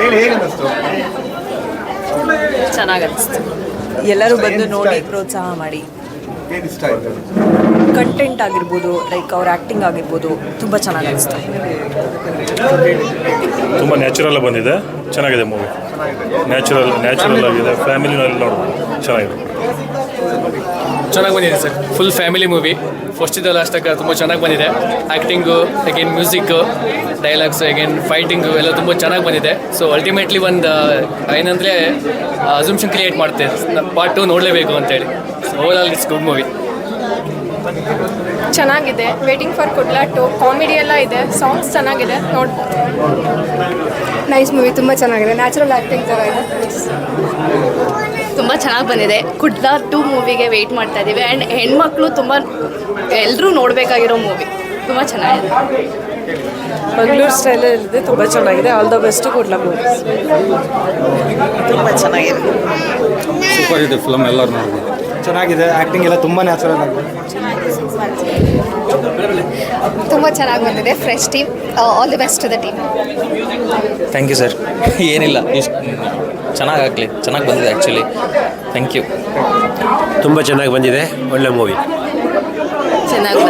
ಹೇಳಿ ಹೇಗೆ ಅನ್ನಿಸ್ತು? ಚೆನ್ನಾಗಿ ಅನಿಸ್ತು ಎಲ್ಲರೂ ಬಂದು ನೋಡಿ ಪ್ರೋತ್ಸಾಹ ಮಾಡಿ. ಏನು ಇಷ್ಟ ಆಯ್ತು? ಕಂಟೆಂಟ್ ಆಗಿರ್ಬೋದು ಲೈಕ್ ಅವ್ರ ಆ್ಯಕ್ಟಿಂಗ್ ಆಗಿರ್ಬೋದು ತುಂಬ ಚೆನ್ನಾಗಿ ಅನಿಸ್ತು ತುಂಬ ನ್ಯಾಚುರಲ್ ಬಂದಿದೆ. ಚೆನ್ನಾಗಿದೆ ಮೂವಿ ನ್ಯಾಚುರಲ್ ನ್ಯಾಚುರಲ್ ಆಗಿದೆ. ಫ್ಯಾಮಿಲಿನಲ್ಲಿ ನೋಡ್ಬೋದು. ಚೆನ್ನಾಗಿದೆ. ಚೆನ್ನಾಗಿ ಬಂದಿದೆ ಸರ್. ಫುಲ್ ಫ್ಯಾಮಿಲಿ ಮೂವಿ ಫಸ್ಟಿಂದ ಲಾಸ್ಟ್ ತನಕ ತುಂಬ ಚೆನ್ನಾಗಿ ಬಂದಿದೆ. Acting again music dialogues again fighting ಎಲ್ಲ ತುಂಬ ಚೆನ್ನಾಗಿ ಬಂದಿದೆ. ಸೊ ಅಲ್ಟಿಮೇಟ್ಲಿ ಒಂದು ಏನಂದರೆ ಅಸಂಪ್ಷನ್ ಕ್ರಿಯೇಟ್ ಮಾಡುತ್ತೆ ಪಾರ್ಟ್ ಟು ನೋಡಲೇಬೇಕು ಅಂತೇಳಿ. Over all it's good movie ಚೆನ್ನಾಗಿದೆ. ವೇಟಿಂಗ್ ಫಾರ್ ಕುಡ್ಲಾಟು ಕಾಮಿಡಿ ಎಲ್ಲ ಇದೆ. ಸಾಂಗ್ಸ್ ಚೆನ್ನಾಗಿದೆ. ನೋಡ್ಬೋದು ನೈಸ್ ಮೂವಿ ತುಂಬ ಚೆನ್ನಾಗಿದೆ. ನ್ಯಾಚುರಲ್ ಆ್ಯಕ್ಟಿಂಗ್ ಥರ ಇದೆ. ತುಂಬ ಚೆನ್ನಾಗಿ ಬಂದಿದೆ. ಕುಡ್ಲ ಟು ಮೂವಿಗೆ ವೆಯ್ಟ್ ಮಾಡ್ತಾ ಇದ್ದೀವಿ. ಆ್ಯಂಡ್ ಹೆಣ್ಮಕ್ಳು ತುಂಬ ಎಲ್ಲರೂ ನೋಡಬೇಕಾಗಿರೋ ಮೂವಿ ತುಂಬ ಚೆನ್ನಾಗಿದೆ. ಮಂಗಳೂರು ಸ್ಟೈಲಲ್ಲಿದೆ ತುಂಬ ಚೆನ್ನಾಗಿದೆ. ಆಲ್ ದ ಬೆಸ್ಟ್ ಕೊಡ್ಲ ತುಂಬ ಚೆನ್ನಾಗಿದೆ. ಸೂಪರ್ ಇದೆ ಫಿಲಮ್ ಎಲ್ಲರೂ ನೋಡ್ಬೋದು ಚೆನ್ನಾಗಿದೆ. ಆ್ಯಕ್ಟಿಂಗ್ ಎಲ್ಲ ತುಂಬ ನ್ಯಾಚುರಲ್ ಆಗಿದೆ. ತುಂಬ ಚೆನ್ನಾಗಿ ಬಂದಿದೆ. Fresh team all the best to the team thank you sir ಏನಿಲ್ಲ. ಇಷ್ಟು ಚೆನ್ನಾಗಾಗಲಿ ಚೆನ್ನಾಗಿ ಬಂದಿದೆ ಆ್ಯಕ್ಚುಲಿ ಥ್ಯಾಂಕ್ ಯು ತುಂಬ ಚೆನ್ನಾಗಿ ಬಂದಿದೆ. ಒಳ್ಳೆ ಮೂವಿ ಚೆನ್ನಾಗಿ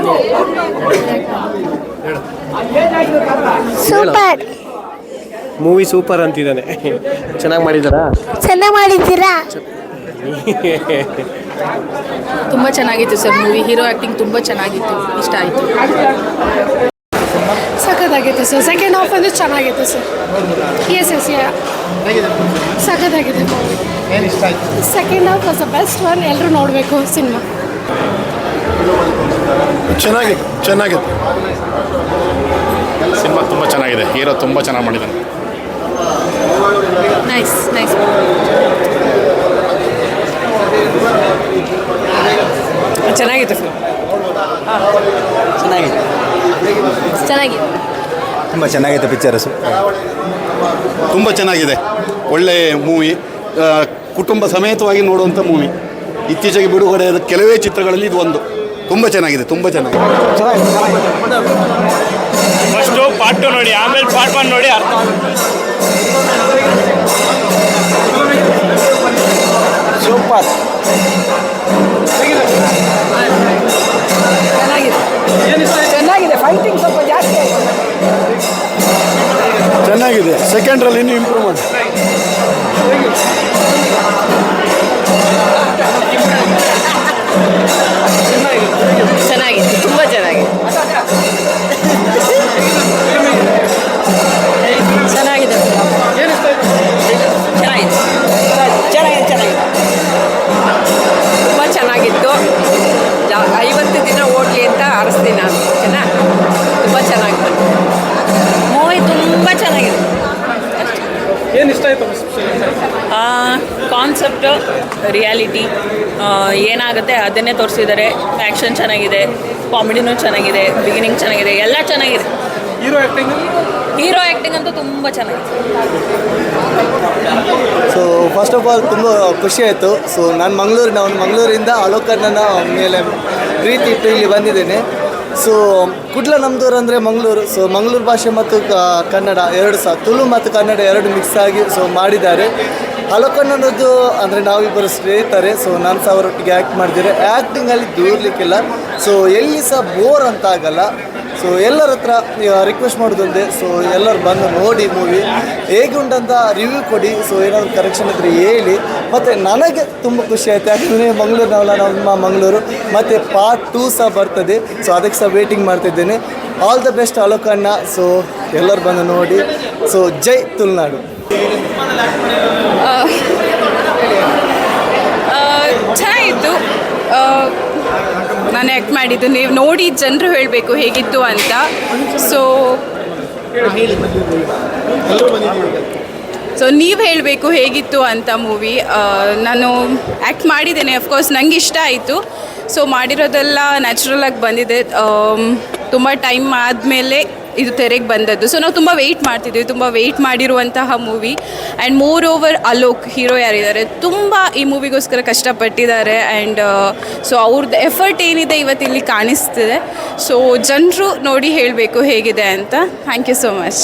ಸೂಪರ್ ಮೂವಿ ಸೂಪರ್ ಅಂತಿದ್ದಾನೆ. ಚೆನ್ನಾಗಿ ಮಾಡಿದಾರಾ ಚೆನ್ನಾಗಿ ಮಾಡಿದ್ದೀರಾ? ತುಂಬ ಚೆನ್ನಾಗಿತ್ತು ಸರ್ ಮೂವಿ ಹೀರೋ ಆ್ಯಕ್ಟಿಂಗ್ ತುಂಬ ಚೆನ್ನಾಗಿತ್ತು. ಇಷ್ಟ ಆಯಿತು. ಸಖತ್ತಾಗಿತ್ತು ಸರ್. ಸೆಕೆಂಡ್ ಹಾಫ್ ಅಂದರೆ ಚೆನ್ನಾಗಿತ್ತು ಸರ್. ಎಸ್ ಎಸ್ ಸಖತ್ತಾಗಿದೆ. ಆಗಿದೆ ಇಷ್ಟ ಆಯ್ತು second half was a best one ಎಲ್ಲರೂ ನೋಡಬೇಕು ಸಿನಿಮಾ ಚೆನ್ನಾಗಿತ್ತು ಚೆನ್ನಾಗಿತ್ತು. ಸಿನಿಮಾ ತುಂಬ ಚೆನ್ನಾಗಿದೆ. ಹೀರೋ ತುಂಬ ಚೆನ್ನಾಗಿ ಮಾಡಿದ್ದಾನೆ. ನೈಸ್ ನೈಸ್ ಚೆನ್ನಾಗಿತ್ತು ಫಿಲ್ಮ್ ಚೆನ್ನಾಗಿದೆ. ಚೆನ್ನಾಗಿದೆ. ತುಂಬ ಚೆನ್ನಾಗಿದೆ ಪಿಕ್ಚರ್ಸು ತುಂಬ ಚೆನ್ನಾಗಿದೆ. ಒಳ್ಳೆ ಮೂವಿ ಕುಟುಂಬ ಸಮೇತವಾಗಿ ನೋಡುವಂಥ ಮೂವಿ ಇತ್ತೀಚೆಗೆ ಬಿಡುಗಡೆಯಾದ ಕೆಲವೇ ಚಿತ್ರಗಳಲ್ಲಿ ಇದು ಒಂದು. ತುಂಬ ಚೆನ್ನಾಗಿದೆ ತುಂಬ ಚೆನ್ನಾಗಿದೆ. ಫಸ್ಟು ಪಾರ್ಟ್ ಟು ನೋಡಿ ಆಮೇಲೆ ಪಾರ್ಟ್ ಒನ್ ನೋಡಿ ಅರ್ಥ ಸೂಪರ್ ಸೆಕೆಂಡ್ರಲ್ಲಿ ಇನ್ನೂ ಇಂಪ್ರೂವ್ ಕಾನ್ಸೆಪ್ಟು ರಿಯಾಲಿಟಿ ಏನಾಗುತ್ತೆ ಅದನ್ನೇ ತೋರಿಸಿದ್ದಾರೆ ಆ್ಯಕ್ಷನ್ ಚೆನ್ನಾಗಿದೆ ಕಾಮಿಡಿನೂ ಚೆನ್ನಾಗಿದೆ ಬಿಗಿನಿಂಗ್ ಚೆನ್ನಾಗಿದೆ ಎಲ್ಲ ಚೆನ್ನಾಗಿದೆ. ಹೀರೋ ಆ್ಯಕ್ಟಿಂಗ್ ಹೀರೋ ಆ್ಯಕ್ಟಿಂಗ್ ಅಂತೂ ತುಂಬ ಚೆನ್ನಾಗಿದೆ. ಸೊ ಫಸ್ಟ್ ಆಫ್ ಆಲ್ ತುಂಬ ಖುಷಿ ಆಯಿತು. ಸೊ ನಾನು ಮಂಗಳೂರಿನ ಒಂದು ಮಂಗಳೂರಿಂದ ಅಲೋಕರ್ನ ಮೇಲೆ ಪ್ರೀತಿ ಇಟ್ಟು ಇಲ್ಲಿ ಬಂದಿದ್ದೇನೆ. ಸೊ ಕುಡ್ಲ ನಮ್ದೂರು ಅಂದರೆ ಮಂಗಳೂರು. ಸೊ ಮಂಗಳೂರು ಭಾಷೆ ಮತ್ತು ಕನ್ನಡ ಎರಡು ಸಹ ತುಳು ಮತ್ತು ಕನ್ನಡ ಎರಡು ಮಿಕ್ಸ್ ಆಗಿ ಸೊ ಮಾಡಿದ್ದಾರೆ. ಅಲೋಕಣ್ಣನದ್ದು ಅಂದರೆ ನಾವಿಬ್ಬರು ಸ್ನೇಹಿತರೆ ಸೊ ನಾನು ಸಹ ಅವರೊಟ್ಟಿಗೆ ಆ್ಯಕ್ಟ್ ಮಾಡಿದ್ದೀರಿ ಆ್ಯಕ್ಟಿಂಗಲ್ಲಿ ದೂರಲಿಕ್ಕಿಲ್ಲ. ಸೊ ಎಲ್ಲಿ ಸಹ ಬೋರ್ ಅಂತ ಆಗಲ್ಲ. ಸೊ ಎಲ್ಲರ ಹತ್ರ ರಿಕ್ವೆಸ್ಟ್ ಮಾಡೋದಂತೆ. ಸೊ ಎಲ್ಲರೂ ಬಂದು ನೋಡಿ ಮೂವಿ ಹೇಗೆ ಉಂಟಂತ ರಿವ್ಯೂ ಕೊಡಿ. ಸೊ ಏನಾದರೂ ಕರೆಕ್ಷನ್ ಇದ್ರೆ ಹೇಳಿ. ಮತ್ತು ನನಗೆ ತುಂಬ ಖುಷಿ ಆಯಿತು. ಯಾಕಂದರೆ ಮಂಗಳೂರಿನವಲ್ಲ ನಮ್ಮ ಮಂಗಳೂರು. ಮತ್ತು ಪಾರ್ಟ್ ಟೂ ಸಹ ಬರ್ತದೆ. ಸೊ ಅದಕ್ಕೆ ಸಹ ವೇಟಿಂಗ್ ಮಾಡ್ತಿದ್ದೇನೆ. ಆಲ್ ದ ಬೆಸ್ಟ್ ಅಲೋಕಣ್ಣ ಸೊ ಎಲ್ಲರೂ ಬಂದು ನೋಡಿ. ಸೊ ಜೈ ತುಳುನಾಡು. ಚೆನ್ನಾಗಿತ್ತು. ನಾನು ಆ್ಯಕ್ಟ್ ಮಾಡಿದ್ದು. ನೀವು ನೋಡಿ ಜನರು ಹೇಳಬೇಕು ಹೇಗಿತ್ತು ಅಂತ. ಸೊ ಸೊ ನೀವು ಹೇಳಬೇಕು ಹೇಗಿತ್ತು ಅಂತ ಮೂವಿ ನಾನು ಆ್ಯಕ್ಟ್ ಮಾಡಿದ್ದೇನೆ. ಅಫ್ಕೋರ್ಸ್ ನಂಗೆ ಇಷ್ಟ ಆಯಿತು. ಸೊ ಮಾಡಿರೋದೆಲ್ಲ ನ್ಯಾಚುರಲ್ ಆಗಿ ಬಂದಿದೆ. ತುಂಬ ಟೈಮ್ ಆದಮೇಲೆ ಇದು ತೆರೆಗೆ ಬಂದದ್ದು. ಸೊ ನಾವು ತುಂಬ ವೆಯ್ಟ್ ಮಾಡ್ತಿದ್ವಿ. ತುಂಬ ವೆಯ್ಟ್ ಮಾಡಿರುವಂತಹ movie and moreover Alok hero ಯಾರಿದ್ದಾರೆ? ತುಂಬ ಈ ಮೂವಿಗೋಸ್ಕರ ಕಷ್ಟಪಟ್ಟಿದ್ದಾರೆ. ಆ್ಯಂಡ್ ಸೊ ಅವ್ರದ್ದು ಎಫರ್ಟ್ ಏನಿದೆ ಇವತ್ತು ಇಲ್ಲಿ ಕಾಣಿಸ್ತಿದೆ. ಸೊ ಜನರು ನೋಡಿ ಹೇಳಬೇಕು ಹೇಗಿದೆ ಅಂತ. Thank you so much